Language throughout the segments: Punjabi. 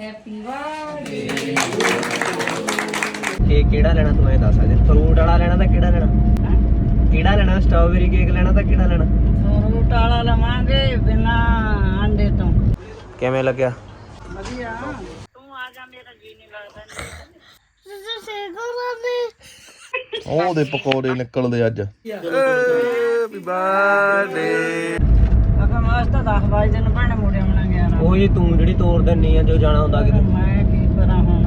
ਹੈਪੀ ਬਰਥਡੇ ਕੇਕ ਕਿਹੜਾ ਲੈਣਾ ਤੂੰ ਐ ਦੱਸ ਅਜੇ ਫਰੂਟ ਵਾਲਾ ਲੈਣਾ ਤਾਂ ਕਿਹੜਾ ਲੈਣਾ? ਕਿਹੜਾ ਲੈਣਾ? ਸਟ੍ਰਾਬੇਰੀ ਕੇਕ ਲੈਣਾ ਤਾਂ ਕਿਹੜਾ ਲੈਣਾ? ਫਰੂਟ ਵਾਲਾ ਲਵਾਂਗੇ ਬਿਨਾ ਅੰਡੇ ਤੋਂ। ਕਿਵੇਂ ਲੱਗਿਆ? ਵਧੀਆ। ਤੂੰ ਆ ਜਾ ਮੇਰਾ ਜੀ ਨਹੀਂ ਲੱਗਦਾ। ਉਹਦੇ ਪਕੌੜੇ ਨਿਕਲਦੇ ਅੱਜ। ਹੈਪੀ ਬਰਥਡੇ ਅਗਾ ਮਾਸ ਤਾਂ 10 ਵਜੇ ਦਿਨ ਭੈਣੇ ਮੁੜੇ ਆਉਣਾ ਗਿਆ ਨਾ ਉਹ ਤੂੰ ਜਿਹੜੀ ਤੋੜ ਦਿੰਨੀ ਆ ਜੋ ਜਾਣਾ ਹੁੰਦਾ ਕਿਤੇ। ਮੈਂ ਕੀ ਕਰਾਂ ਹੁਣ?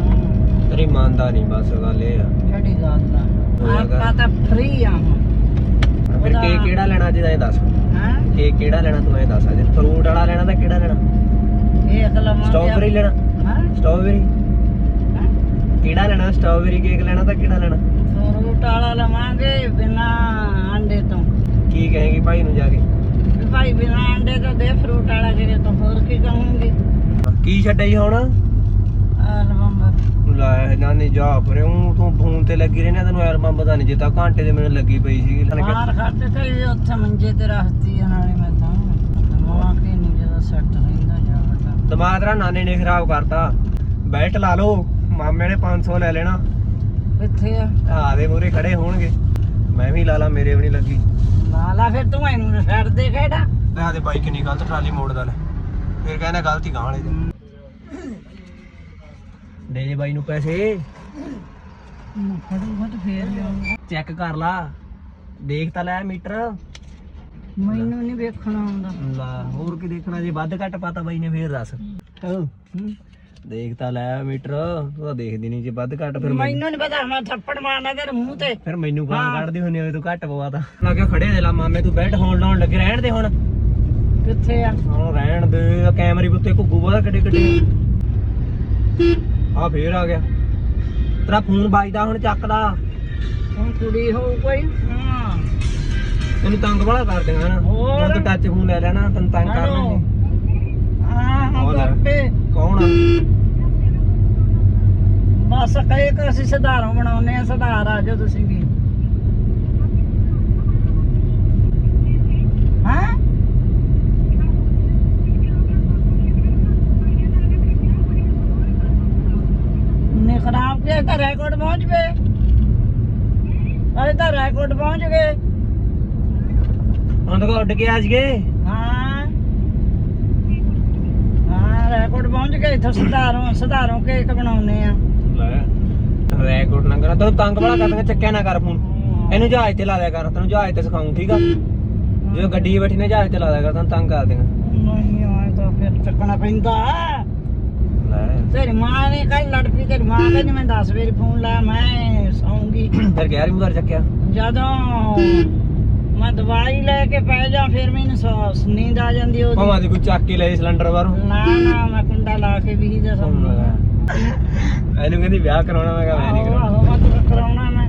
ਤੇਰੀ ਮੰਨਦਾ ਨਹੀਂ ਬਸ ਗੱਲ ਇਹ ਆ। ਕਿਹੜੀ ਗੱਲ ਆ? ਆਪਾਂ ਤਾਂ ਫ੍ਰੀ ਆ ਹੁਣ। ਫਿਰ ਕੇਕ ਕਿਹੜਾ ਲੈਣਾ ਅੱਜ ਐ ਦੱਸ। ਹਾਂ? ਕੇਕ ਕਿਹੜਾ ਲੈਣਾ ਤੂੰ ਐ ਦੱਸ ਅਜੇ? ਫਰੂਟ ਵਾਲਾ ਲੈਣਾ ਤਾਂ ਕਿਹੜਾ ਲੈਣਾ? ਇਹ ਅਗਲਾ ਸਟ੍ਰਾਬੇਰੀ ਲੈਣਾ? ਹਾਂ? ਸਟ੍ਰਾਬੇਰੀ ਕਿਹੜਾ ਲੈਣਾ? ਸਟ੍ਰਾਬੇਰੀ ਕੇਕ ਲੈਣਾ ਤਾਂ ਕਿਹੜਾ ਲੈਣਾ? ਫਰੂਟ ਵਾਲਾ ਲਵਾਂਗੇ ਬਿਨਾ ਅੰਡੇ ਤੋਂ। ਕੀ ਕਹੇਗੀ ਭਾਈ ਨੂੰ ਜਾ ਕੇ? ਭਾਈ ਬਿਨਾ ਅੰਡੇ ਤੋਂ ਦੇ ਫਰੂਟ ਵਾਲਾ ਜਿਹੜੇ ਤੋਂ ਹੋਰ ਕੀ ਕਹੂੰਗੀ? ਕੀ ਛੱਡਈ ਹੁਣ? ਐਲਬਮ ਲੈ ਨਾਨੀ ਜਾ ਪਰੇ ਉਹ ਤੂੰ ਫੋਨ ਤੇ ਲੱਗੀ ਰਹਿਣਾ ਤੈਨੂੰ ਐਲਬਮ ਪਤਾ ਨਹੀਂ ਜਿੱਤਾ ਘੰਟੇ ਦੇ ਮੈਨੂੰ ਲੱਗੀ ਪਈ ਸੀਗੀ। ਬਾਹਰ ਖੜਦੇ ਤੇ ਵੀ ਉੱਥੇ ਮੰਜੇ ਤੇ ਰੱਖਤੀ ਆ ਨਾਲੇ ਮੈਂ ਤਾਂ ਦਿਮਾਗ ਹੀ ਨਹੀਂ ਜਦੋਂ ਸੈੱਟ ਰਹਿੰਦਾ ਜਾਵਦਾ ਦਿਮਾਗ ਤੇਰਾ ਨਾਨੇ ਨੇ ਖਰਾਬ ਕਰਤਾ। ਬੈਲਟ ਲਾ ਲਓ ਮਾਮੇ ਨੇ 500 ਲੈ ਲੈਣਾ। ਕਿੱਥੇ ਆ? ਆ ਦੇ ਮੂਰੇ ਖੜੇ ਹੋਣਗੇ। ਮੈਂ ਵੀ ਲਾ ਲਾ ਮੇਰੇ ਵੀ ਨਹੀਂ ਲੱਗੀ। ਲਾ ਲਾ ਫਿਰ ਤੂੰ ਇਹਨੂੰ ਛੱਡ ਦੇ ਕਿਹੜਾ ਲੈ ਆ ਦੇ ਬਾਈਕ ਕਿੰਨੀ ਗਲਤ ਟਰਾਲੀ ਮੋੜਦਾ ਲੈ। ਫਿਰ ਕਹਿੰਦਾ ਗਲਤੀ ਗਾਂ ਵਾਲੇ ਦੀ। ਦੇ ਦੇ ਬਾਈ ਨੂੰ ਪੈਸੇ। ਫੜੂ ਫਟ ਫੇਰ। ਲਿਆਉਂਗਾ ਚੈੱਕ ਕਰ ਲਾ। ਦੇਖ ਤਾਂ ਲੈ ਮੀਟਰ। ਮੈਨੂੰ ਨਹੀਂ ਵੇਖਣਾ ਆਉਂਦਾ। ਲਾ ਹੋਰ ਕੀ ਦੇਖਣਾ ਜੇ ਵੱਧ ਘੱਟ ਪਾਤਾ ਬਾਈ ਨੇ ਫੇਰ ਦੱਸ। ਹੂੰ। ਦੇਖ ਤਾਂ ਲੈ ਮੀਟਰ ਤੂੰ ਤਾਂ ਦੇਖਦੀ ਨਹੀਂ ਜੇ ਵੱਧ ਘੱਟ ਫਿਰ ਮੈਨੂੰ ਮੈਨੂੰ। ਨਹੀਂ ਪਤਾ ਮੈਂ ਥੱਪੜ ਮਾਰਨਾ ਤੇਰੇ ਮੂੰਹ ਤੇ। ਫਿਰ ਮੈਨੂੰ ਗਾਲ ਕੱਢਦੀ ਹੁੰਨੀ ਹੋਵੇ ਤੂੰ ਘੱਟ ਪਵਾਤਾ ਲੱਗੇ ਖੜੇ ਦੇ ਲਾ ਮਾਮੇ ਤੂੰ ਬੈਠ ਹੋਣ ਲਾਉਣ ਲੱਗੇ ਰਹਿਣ ਦੇ ਹੁਣ। ਕਿੱਥੇ ਆ? ਹੁਣ ਰਹਿਣ ਦੇ ਆਹ ਕੈਮਰੇ ਉੱਤੇ ਘੁੱਗੂ ਬਾਹਰ ਕੱਢੇ ਕੱਢੇ ਆ ਫੇਰ ਆ ਗਿਆ। ਤੇਰਾ ਫੋਨ ਵੱਜਦਾ ਹੁਣ ਚੱਕ ਲਾ। ਹੁਣ ਕੁੜੀ ਹੋਊ ਕੋਈ ਹਾਂ। ਤੈਨੂੰ ਤੰਗ ਬੜਾ ਕਰ ਨਾ ਹੋਰ? ਹੁਣ ਤੂੰ ਟੱਚ ਫੋਨ ਲੈ ਲੈਣਾ ਤੈਨੂੰ ਤੰਗ ਕਰ। ਲੈਣੇ ਹਾਂ ਹੋਰ। ਹਾਂ ਕੌਣ ਆ? ਬਸ ਕਹੇ ਕਿ ਅਸੀਂ ਸੁਧਾਰੋਂ ਬਣਾਉਨੇ ਆ ਸੁਧਾਰ ਆ ਜਾਓ ਤੁਸੀਂ ਵੀ। ਹਾਂ? ਨੇ ਖਰਾਬ ਕੇ ਤਾਂ ਰੈਕੋਰਡ ਪਹੁੰਚ ਗਏ। ਅਰੇ ਤਾਂ ਰੈਕੋਰਡ ਪਹੁੰਚ ਗਏ। ਉੱਡ ਕੇ ਆ ਜਗੇ ਹਾਂ। ਹਾਂ ਰੈਕੋਰਡ ਪਹੁੰਚ ਗਏ ਇੱਥੇ ਸੁਧਾਰੋਂ ਸੁਧਾਰੋਂ ਕੇਕ ਬਣਾਉਨੇ ਆ ਲੈ ਰੈਕੋਰਡ ਨਾ ਕਰਾ ਤੈਨੂੰ ਤੰਗ ਬੜਾ ਕਰ ਦੇਗਾ ਚੱਕਿਆ ਨਾ ਕਰ ਫੋਨ। ਇਹਨੂੰ ਜਹਾਜ਼ ਤੇ ਲਾ ਦਿਆ ਕਰ ਤੈਨੂੰ ਜਹਾਜ਼ ਤੇ ਸਿਖਾਉਂ ਠੀਕ ਆ? ਜਦੋਂ ਗੱਡੀ 'ਚ ਬੈਠੀ ਨੇ ਜਹਾਜ਼ ਤੇ ਲਾ ਦਿਆ ਕਰ ਤੈਨੂੰ ਤੰਗ ਕਰ ਦੇਗਾ ਨਹੀਂ ਆਏ ਤਾਂ ਫਿਰ ਚੱਕਣਾ ਪੈਂਦਾ। ਲੈ। ਤੇਰੀ ਮਾਂ ਨੇ ਕੱਲ ਲੜ ਪਈ ਤੇਰੀ ਮਾਂ ਕਹਿੰਦੀ ਮੈਂ 10 ਵਾਰੀ ਫੋਨ ਲਾਇਆ ਮੈਂ ਸੌਂਗੀ। ਫਿਰ ਗਿਆਰਵੀਂ ਵਾਰ ਚੱਕਿਆ? ਜਦੋਂ ਮੈਂ ਦਵਾਈ ਲੈ ਕੇ ਪੈ ਜਾ ਫਿਰ ਮੈਨੂੰ ਨੀਂਦ ਆ ਜਾਂਦੀ ਉਹਦੀ। ਭਾਵਾਂ ਕੋਈ ਚੱਕ ਕੇ ਲੈ ਸਿਲੰਡਰ ਬਾਹਰੋਂ। ਨਾ ਨਾ ਮੈਂ ਕੁੰਡਾ ਲਾ ਕੇ ਵੀ ਜਾ ਸੌਂ ਇਹਨੂੰ ਕਹਿੰਦੀ ਵਿਆਹ ਕਰਾਉਣਾ ਮੈਂ ਕਿਹਾ ਮੈਂ ਨਹੀਂ ਕਰਾਉਣਾ। ਆਹੋ ਮੈਂ ਤਾਂ ਕਰਾਉਣਾ ਮੈਂ।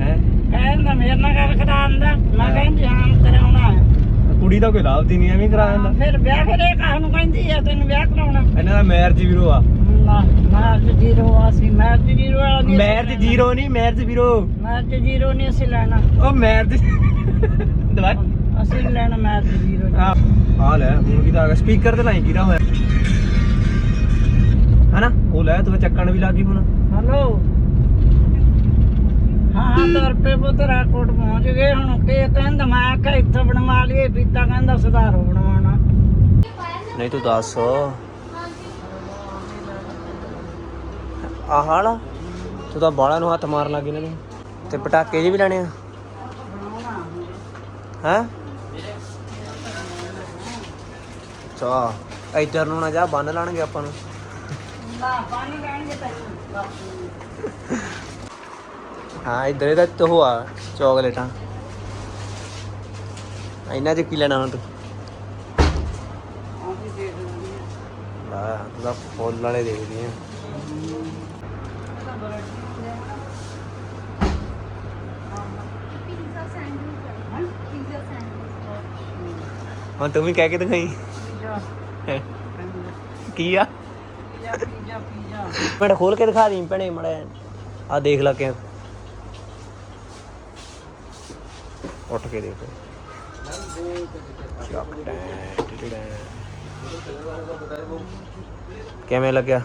ਹੈ? ਕਹਿੰਦਾ ਮੇਰੇ ਨਾਲ ਗੱਲ ਕਰਾਉਂਦਾ ਮੈਂ ਕਹਿੰਦੀ ਹਾਂ ਕਰਾਉਣਾ। ਕੁੜੀ ਦਾ ਕੋਈ ਲਾਭਦੀ ਨਹੀਂ ਐਵੇਂ ਕਰਾ ਦਿੰਦਾ। ਫਿਰ ਵਿਆਹ ਫਿਰ ਇਹ ਕਾਹ ਨੂੰ ਕਹਿੰਦੀ ਆ ਤੈਨੂੰ ਵਿਆਹ ਕਰਾਉਣਾ। ਇਹਨਾਂ ਦਾ ਮੈਰਿਜ ਵੀਰੋ ਆ। ਮੈਰਿਜ ਜ਼ੀਰੋ ਆ ਸੀ ਮੈਰਿਜ ਜ਼ੀਰੋ ਵਾਲਾ ਨਹੀਂ ਮੈਰਿਜ। ਜ਼ੀਰੋ ਨਹੀਂ ਮੈਰਿਜ ਵੀਰੋ ਮੈਰਿਜ ਜ਼ੀਰੋ ਨਹੀਂ ਅਸੀਂ ਲੈਣਾ। ਉਹ ਮੈਰਿਜ ਦਵਾ ਅਸੀਂ ਲੈਣਾ ਮੈਰਿਜ ਜ਼ੀਰੋ ਆ ਲੈ ਹੁਣ ਆ ਗਿਆ। ਸਪੀਕਰ ਤੇ ਲਾਈ ਕਿਹਦਾ ਹੋਇਆ? ਹਨਾ? ਉਹ ਲੈ ਤੂੰ ਚੱਕਣ ਵੀ ਲੱਗੀ ਹੁਣ। ਹੈਲੋ ਹਾਂ ਤਾਂ ਰੁਪਏ ਪੁੱਤਰਾ ਕੋਟ ਪਹੁੰਚ ਗਏ ਹੁਣ। ਕੀ ਕਹਿੰਦਾ ਮੈਂ ਆਖਿਆ ਇੱਥੋਂ ਬਣਵਾ ਲਈਏ ਪੀਤਾ ਕਹਿੰਦਾ ਸੁਧਾਰੋ ਬਣਵਾਉਣਾ। ਨਹੀਂ ਤੂੰ ਦੱਸ। ਆਹ ਹਾਲਾ ਤੂੰ ਤਾਂ ਬਾਲਾਂ ਨੂੰ ਹੱਥ ਮਾਰਨ ਲੱਗੀ ਇਹਨਾਂ ਨੂੰ ਤੇ। ਪਟਾਕੇ ਜੀ ਵੀ ਲੈਣੇ ਆ? ਹੈ? ਚਾ ਇੱਧਰ ਨੂੰ ਨਾ ਜਾ ਬੰਨ ਲਾਣਗੇ ਆਪਾਂ ਨੂੰ। ਹਾਂ ਇੱਧਰ ਇਹਦਾ ਤੋ ਆ ਚਾਕਲੇਟਾਂ। ਇਹਨਾਂ ਚ ਕੀ ਲੈਣਾ ਹੁਣ ਤੂੰ? ਲਾ ਤੂੰ ਤਾਂ ਫੁੱਲ ਵਾਲੇ ਦੇਖਦੀ ਆ। ਹੁਣ ਤੂੰ ਵੀ ਕਹਿ ਕੇ ਦਿਖਾਈ। ਕੀ ਆ? ਪੀਜ਼ਾ ਖੋਲ ਕੇ ਦਿਖਾ ਦੀ ਭੈਣੇ ਮੜਾ ਆ ਦੇਖ ਲਾ ਕੇ ਉੱਠ ਕੇ ਦੇਖ। ਕਿਵੇਂ ਲੱਗਿਆ?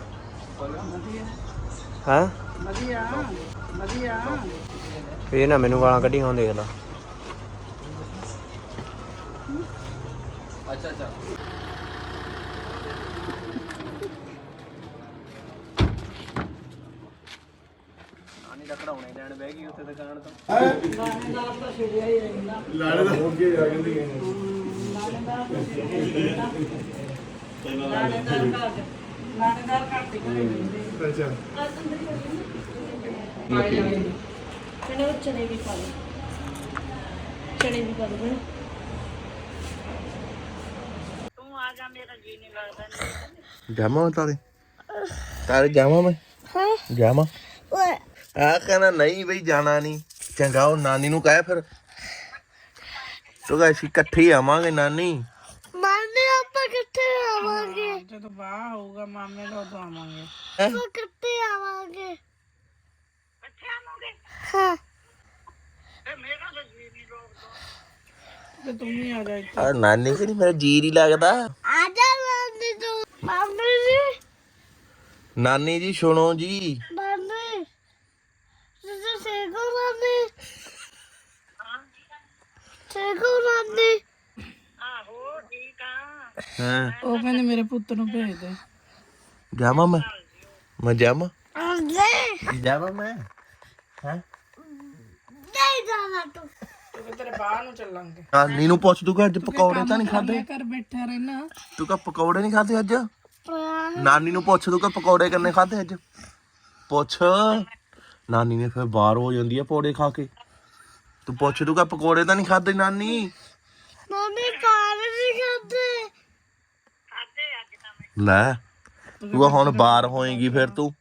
ਹਾਂ? ਵਧੀਆ ਵਧੀਆ ਇਹ ਨਾ ਮੈਨੂੰ ਗਾਲਾਂ ਕੱਢੀ ਹੋਣ ਦੇਖ ਲਾ। ਅੱਛਾ ਅੱਛਾ। ਦਾ ਕਢਾਉਣੇ ਲੈਣ ਬਹਿ ਗਈ ਉੱਥੇ ਦੁਕਾਨ ਤੋਂ। ਲਾਣੇਦਾਰ ਤਾਂ ਛਿੜਿਆ ਹੀ ਰਹਿੰਦਾ ਲਾਣੇਦਾਰ ਹੋ ਕੇ ਆ ਜਾਂਦੀ ਹੈ ਤਾਂ ਰਹਿੰਦੇ ਕਹਿੰਦੇ ਉਹ ਚਨੇ ਵੀ ਪਾ ਲਓ ਚਨੇ ਵੀ ਪਾ ਦਿਓ ਤੂੰ ਆ ਜਾ ਮੇਰਾ ਜੀ ਨਹੀਂ ਲੱਗਦਾ ਜਾਵਾਂ ਤਾਰੇ? ਤਾਰੇ ਜਾਵਾਂ ਮੈਂ? ਹਾਂ। ਜਾਵਾਂ। ਓਏ। ਆ ਕਹਿੰਦਾ ਨਹੀਂ ਬਈ ਜਾਣਾ ਨਹੀਂ। ਚੰਗਾ ਉਹ ਨਾਨੀ ਨੂੰ ਕਹਿ ਫਿਰ। ਤੂੰ ਕਹੇ ਅਸੀਂ ਇਕੱਠੇ ਹੀ ਆਵਾਂਗੇ ਨਾਨੀ। ਮਾਨੇ ਆਪਾਂ ਕਿੱਥੇ ਆਵਾਂਗੇ। ਜਦੋਂ ਬਾਹ ਹੋਊਗਾ ਮਾਮੇ ਦਾ ਉਦੋਂ ਆਵਾਂਗੇ। ਆਪਾਂ ਕਿੱਥੇ ਆਵਾਂਗੇ। ਇੱਥੇ ਆਵਾਂਗੇ? ਹਾਂ। ਤੇ ਮੇਰਾ ਨਹੀਂ ਲੱਗਦਾ। ਤੇ ਤੂੰ ਵੀ ਆ ਜਾ ਇੱਥੇ। ਆ ਨਾਨੀ ਕਿ ਨਹੀਂ ਮੇਰਾ ਜੀ ਨਹੀਂ ਲੱਗਦਾ? ਆ ਜਾ ਮਾਨੇ ਤੂੰ। ਮਾਮੇ ਜੀ। ਨਾਨੀ ਜੀ ਸੁਣੋ ਜੀ ਮਾਮੇ ਤੁਸੀਂ ਸੇਕੋ ਮਾਮੇ ਸੇਕੋ ਮਾਮੇ ਆਹੋ ਠੀਕ ਆ। ਹਾਂ? ਉਹ ਕਹਿੰਦੇ ਮੇਰੇ ਪੁੱਤ ਨੂੰ ਭੇਜ ਦੇ। ਜਾਵਾਂ ਮੈਂ? ਮੈਂ ਜਾਵਾਂ? ਨਹੀਂ ਜਾਵਾਂ ਮੈਂ? ਹਾਂ? ਨਹੀਂ ਜਾਣਾ ਤੂੰ। ਤੂੰ ਤੇਰੇ ਬਾਹ ਨੂੰ ਚੱਲਾਂਗੇ। ਨਾਨੀ ਨੂੰ ਪੁੱਛ ਦੂਗਾ ਅੱਜ ਪਕੌੜੇ ਤਾਂ ਨਹੀਂ ਖਾਦੇ ਘਰ ਬੈਠਾ ਰਹਿਣਾ। ਤੂੰ ਕਹ ਪਕੌੜੇ ਨਹੀਂ ਖਾਦੇ ਅੱਜ? ਨਾਨੀ ਨੂੰ ਪੁੱਛ ਦੂਗਾ ਪਕੌੜੇ ਕਿੰਨੇ ਖਾਦੇ ਅੱਜ? ਪੁੱਛ। ਨਾਨੀ ਨੇ ਫਿਰ ਬਾਹਰ ਹੋ ਜਾਂਦੀ ਆ ਪੌੜੇ ਖਾ ਕੇ। ਤੂੰ ਪੁੱਛ ਦੂਗਾ ਪਕੌੜੇ ਤਾਂ ਨਹੀਂ ਖਾਦੇ ਨਾਨੀ? ਮਾਮੇ ਪਾਣੀ ਨਹੀਂ ਖਾਂਦੇ ਲੈ ਤੂੰ ਹੁਣ ਬਾਹਰ ਹੋਏਗੀ ਫਿਰ ਤੂੰ?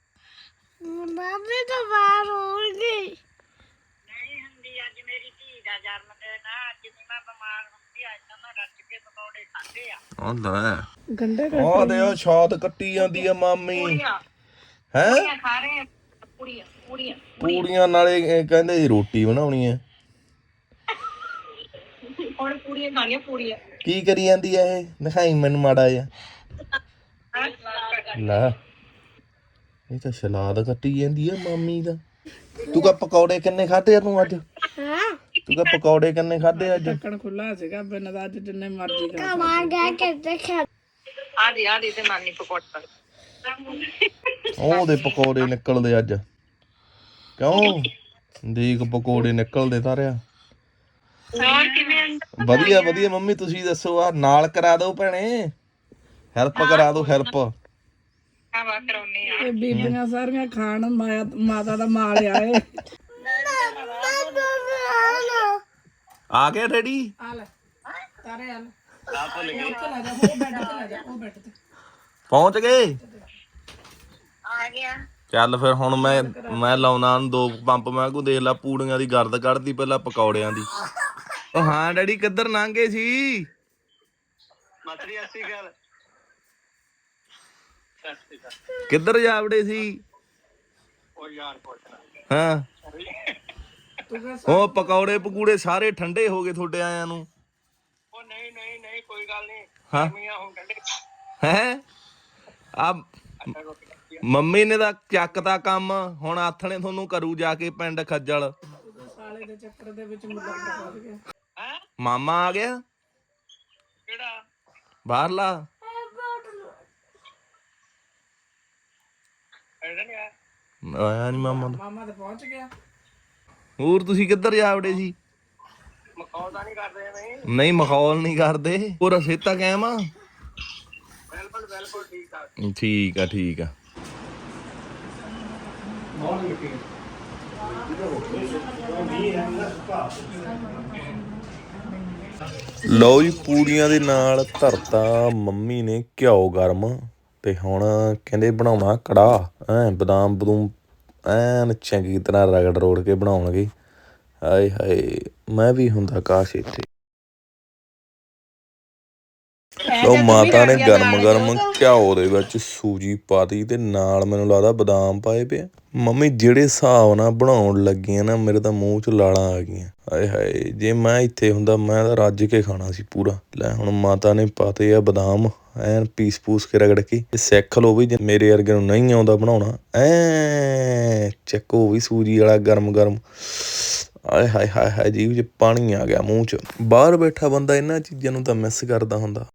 ਮਾਮੇ ਤਾਂ ਬਾਹਰ ਹੋਣਗੇ ਨਹੀਂ ਹੁੰਦੀ ਅੱਜ ਮੇਰੀ ਧੀ ਦਾ ਜਨਮ ਦਿਨ ਆ। ਅੱਜ ਵੀ ਮੈਂ ਬਿਮਾਰ ਹੁੰਦੀ ਅੱਜ ਤਾਂ ਮੈਂ ਰੱਜ ਕੇ ਪਕੌੜੇ ਖਾਂਦੇ ਆ। ਉਹ ਲੈ। ਗੰਡੇ ਉਹ ਦੇ ਉਹ ਛਾਤ ਕੱਟੀ ਜਾਂਦੀ ਆ ਮਾਮੀ। ਹੈ? ਖਾ ਰਹੇ ਆ। ਪੂੜੀਆਂ ਪੂੜੀਆਂ ਪੂੜੀਆਂ। ਨਾਲੇ ਇਹ ਕਹਿੰਦੇ ਜੀ ਰੋਟੀ ਬਣਾਉਣੀ ਹੈ ਖਾਣੀਆਂ ਕੀ ਕਰੀ ਜਾਂਦੀ ਆ ਇਹ? ਦਿਖਾਈ ਮੈਨੂੰ ਮਾੜਾ ਜਿਹਾ। ਲੈ। ਇਹ ਤਾਂ ਸਲਾਦ ਕੱਟੀ ਜਾਂਦੀ ਆ ਮਾਮੀ ਦਾ। ਤੂੰ ਕਾ ਪਕੌੜੇ ਕਿੰਨੇ ਖਾਦੇ ਆ ਤੂੰ ਅੱਜ? ਹਾਂ ਤੂੰ ਕਾ ਪਕੌੜੇ ਕਿੰਨੇ ਖਾਦੇ ਅੱਜ? ਢੱਕਣ ਖੁੱਲਾ ਸੀਗਾ ਬਿਨ ਦਾ ਅੱਜ ਜਿੰਨੇ ਮਰਜ਼ੀ ਖਾ ਕਮਾਂਗਾ ਕਿੱਥੇ ਖਾ ਆਦੀ ਆਦੀ ਤੇ ਨਾਨੀ ਪਕੌੜਾ ਉਹਦੇ ਪਕੌੜੇ ਨਿਕਲਦੇ ਅੱਜ। ਕਿਉਂ? ਦੇਖ ਪਕੌੜੇ ਨਿਕਲਦੇ ਤਾਰਿਆ ਹੋਰ ਕਿਵੇਂ ਵਧੀਆ ਵਧੀਆ ਮੰਮੀ ਤੁਸੀਂ ਦੱਸੋ ਆ ਨਾਲ ਕਰਾ ਦਿਓ ਭੈਣੇ। ਹੈਲਪ ਕਰਾ ਦਿਓ ਹੈਲਪ। ਆਵਾ ਕਰਾਉਣੀ ਆ ਇਹ ਬੀਬੀਆਂ ਸਾਰੀਆਂ ਖਾਣ ਮਾਇਆ ਮਾਤਾ ਦਾ ਮਾਲ ਆਏ ਆ ਗਿਆ ਰੈਡੀ ਆ ਲੈ। ਤਾਰੇ ਆ ਲੈ। ਆ ਭੁੱਲ ਗਿਆ ਉੱਥੇ ਲੈ ਜਾ ਉਹ ਬੈੱਡ ਤੇ ਲੈ ਜਾ ਉਹ ਬੈੱਡ ਤੇ। ਪਹੁੰਚ ਗਏ? ਆ ਗਿਆ। ਚੱਲ ਫਿਰ ਹੁਣ ਮੈਂ ਮੈਂ ਲਾਉਣਾ ਨੂੰ ਦੋ ਪੰਪ ਮੈਂ ਕੋ ਦੇਖ ਲਾ ਪੂੜੀਆਂ ਦੀ ਗਰਦ ਕੱਢਦੀ ਪਹਿਲਾਂ ਪਕੌੜਿਆਂ ਦੀ। ਉਹ ਹਾਂ ਡੈਡੀ ਕਿੱਧਰ ਲੰਘੇ ਸੀ? ਮਤਰੀ ਅਸੀਂ ਗੱਲ ਕਿੱਧਰ ਜਾਵੜੇ ਸੀ? ਉਹ ਯਾਰ ਪੁੱਛਣਾ ਹਾਂ। ਉਹ ਪਕੌੜੇ ਪਕੂੜੇ ਸਾਰੇ ਠੰਡੇ ਹੋ ਗਏ ਤੁਹਾਡੇ ਆਇਆਂ ਨੂੰ। ਉਹ ਨਹੀਂ ਨਹੀਂ ਨਹੀਂ ਕੋਈ ਗੱਲ ਨਹੀਂ। ਹਾਂ। ਮੀਆਂ ਹੁਣ ਕੰਡੇ ਹੈ? ਆ ਮੰਮੀ ਨੇ ਤਾਂ ਚੱਕਤਾ ਕੰਮ ਹੁਣ ਆਥਣੇ ਤੁਹਾਨੂੰ ਕਰੂ ਜਾ ਕੇ ਪਿੰਡ ਖੱਜਲ। ਸਾਲੇ ਦੇ ਚੱਕਰ ਦੇ ਵਿੱਚ ਮੁੰਡਾ ਫਸ ਗਿਆ। ਹੈ? ਮਾਮਾ ਆ ਗਿਆ? ਕਿਹੜਾ? ਬਾਹਰਲਾ? ਐਡਾ ਨਹੀਂ ਆਇਆ? ਨਹੀਂ ਮਾਮਾ ਤਾਂ। ਮਾਮਾ ਤੇ ਪਹੁੰਚ ਗਿਆ। ਹੋਰ ਤੁਸੀਂ ਕਿੱਧਰ ਜਾਵੜੇ ਸੀ ਮਖੌਲ ਤਾਂ ਨਹੀਂ ਕਰਦੇ ਨਹੀਂ। ਨਹੀਂ ਮਖੌਲ ਨਹੀਂ ਕਰਦੇ। ਪੂਰਾ ਸੇਤਾ ਕਾਇਮ ਆ। ਬਿਲਕੁਲ ਬਿਲਕੁਲ ਠੀਕ ਆ। ਠੀਕ ਆ ਠੀਕ ਆ। ਲਓ ਜੀ, ਪੂੜੀਆਂ ਦੇ ਨਾਲ ਧਰਤਾ, ਮੰਮੀ ਨੇ ਘਿਓ ਗਰਮ ਤੇ ਹੁਣ ਕਹਿੰਦੇ ਬਣਾਉਣਾ ਕੜਾਹ, ਐ ਬਦਾਮ ਬਦੂਮ ਐਨ ਚੰਗੀ ਤਰ੍ਹਾਂ ਰਗੜ ਰੋੜ ਕੇ ਬਣਾਉਣਗੇ। ਹਾਏ ਹਾਏ, ਮੈਂ ਵੀ ਹੁੰਦਾ ਕਾਸ਼ ਇੱਥੇ। ਲਓ ਮਾਤਾ ਨੇ ਗਰਮ ਗਰਮ ਘਿਓ ਦੇ ਵਿੱਚ ਸੂਜੀ ਪਾਤੀ ਤੇ ਨਾਲ ਮੈਨੂੰ ਲੱਗਦਾ ਬਦਾਮ ਪਾਏ ਪਏ। ਮੰਮੀ ਜਿਹੜੇ ਹਿਸਾਬ ਨਾਲ ਬਣਾਉਣ ਲੱਗੀਆਂ ਨਾ ਮੇਰੇ ਤਾਂ ਮੂੰਹ 'ਚ ਲਾਲਾਂ ਆ ਗਈਆਂ। ਆਏ ਹਾਏ ਜੇ ਮੈਂ ਇੱਥੇ ਹੁੰਦਾ ਮੈਂ ਤਾਂ ਰੱਜ ਕੇ ਖਾਣਾ ਸੀ ਪੂਰਾ। ਲੈ ਹੁਣ ਮਾਤਾ ਨੇ ਪਾਤੇ ਆ ਬਦਾਮ ਐਨ ਪੀਸ ਪੂਸ ਕੇ ਰਗੜ ਕੇ। ਤੇ ਸਿੱਖ ਲਓ ਵੀ ਜੇ ਮੇਰੇ ਵਰਗੇ ਨੂੰ ਨਹੀਂ ਆਉਂਦਾ ਬਣਾਉਣਾ ਐ ਚੱਕੋ ਵੀ ਸੂਜੀ ਵਾਲਾ ਗਰਮ ਗਰਮ। ਆਏ ਹਾਏ ਹਾਏ ਹਾਏ ਜੀਭ 'ਚ ਪਾਣੀ ਆ ਗਿਆ ਮੂੰਹ 'ਚ। ਬਾਹਰ ਬੈਠਾ ਬੰਦਾ ਇਹਨਾਂ ਚੀਜ਼ਾਂ ਨੂੰ ਤਾਂ ਮਿਸ ਕਰਦਾ ਹੁੰਦਾ।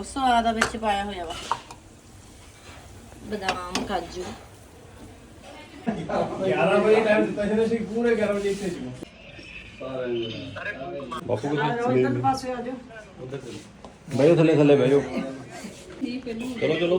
ਬਹੁਤ ਸਵਾਦ ਆ ਵਿੱਚ ਪਾਇਆ ਹੋਇਆ ਵਾ ਬਦਾਮ ਕਾਜੂ 11 ਵਜੇ ਟਾਈਮ ਦਿੱਤਾ ਸੀ ਅਸੀਂ ਪੂਰੇ 11 ਵਜੇ ਇੱਥੇ ਸੀ ਉਧਰ ਪਾਸੇ ਆ ਜਾਓ ਬੈਠੋ ਥੱਲੇ ਥੱਲੇ ਬੈਠੋ ਚਲੋ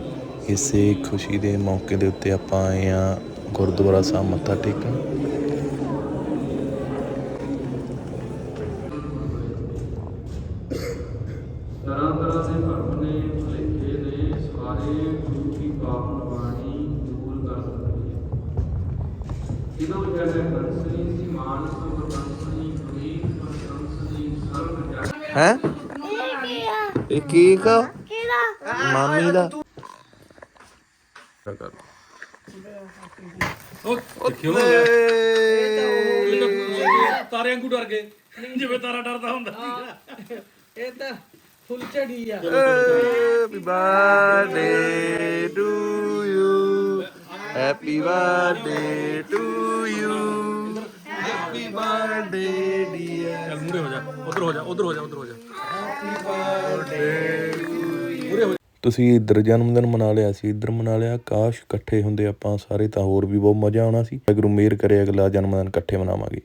ਇਸੇ ਖੁਸ਼ੀ ਦੇ ਮੌਕੇ ਦੇ ਉੱਤੇ ਆਪਾਂ ਆਏ ਆ ਗੁਰਦੁਆਰਾ ਸਾਹਿਬ ਮੱਥਾ ਟੇਕਣ। ਤਰ੍ਹਾਂ ਤਰ੍ਹਾਂ ਦੇ ਭਰਮ ਨੇ ਭੁਲੇਖੇ ਨੇ ਸਾਰੇ ਗੁਰੂ ਕੀ ਪਾਵਨ ਬਾਣੀ ਦੂਰ ਕਰ ਸਕਦੀ ਹੈ। ਕਿਦੋਂ ਜਲੇ ਹੰਸਨੀ ਸੀ ਮਾਨਸ ਬਰੰਸਨੀ ਪ੍ਰੀਤ ਪ੍ਰਸ਼ੰਸਨੀ ਸਰਬ ਜਨ ਹੈ? ਇਹ ਕੀ ਕਾ ਮਾਮੀ ਦਾ? ਤਾਰੇ ਵਾਂਗੂ ਡਰ ਗਏ ਜਿਵੇਂ ਤਾਰਾ ਡਰਦਾ ਹੁੰਦਾ ਇਹ ਤਾਂ ਫੁੱਲ ਝੜੀ ਆ happy birthday to you happy birthday to you happy birthday dear ਮੂਰੇ ਹੋ ਜਾ ਉਧਰ ਹੋ ਜਾ ਉਧਰ ਹੋ ਜਾ ਉਧਰ ਹੋ ਜਾ ਤੁਸੀਂ ਇੱਧਰ ਜਨਮ ਦਿਨ ਮਨਾ ਲਿਆ ਸੀ, ਇੱਧਰ ਮਨਾ ਲਿਆ, ਕਾਸ਼ ਇਕੱਠੇ ਹੁੰਦੇ ਆਪਾਂ ਸਾਰੇ ਤਾਂ ਹੋਰ ਵੀ ਬਹੁਤ ਮਜ਼ਾ ਆਉਣਾ ਸੀ। ਅਗਰ ਮੇਰ ਕਰੇ, ਅਗਲਾ ਜਨਮ ਦਿਨ ਇਕੱਠੇ ਮਨਾਵਾਂਗੇ।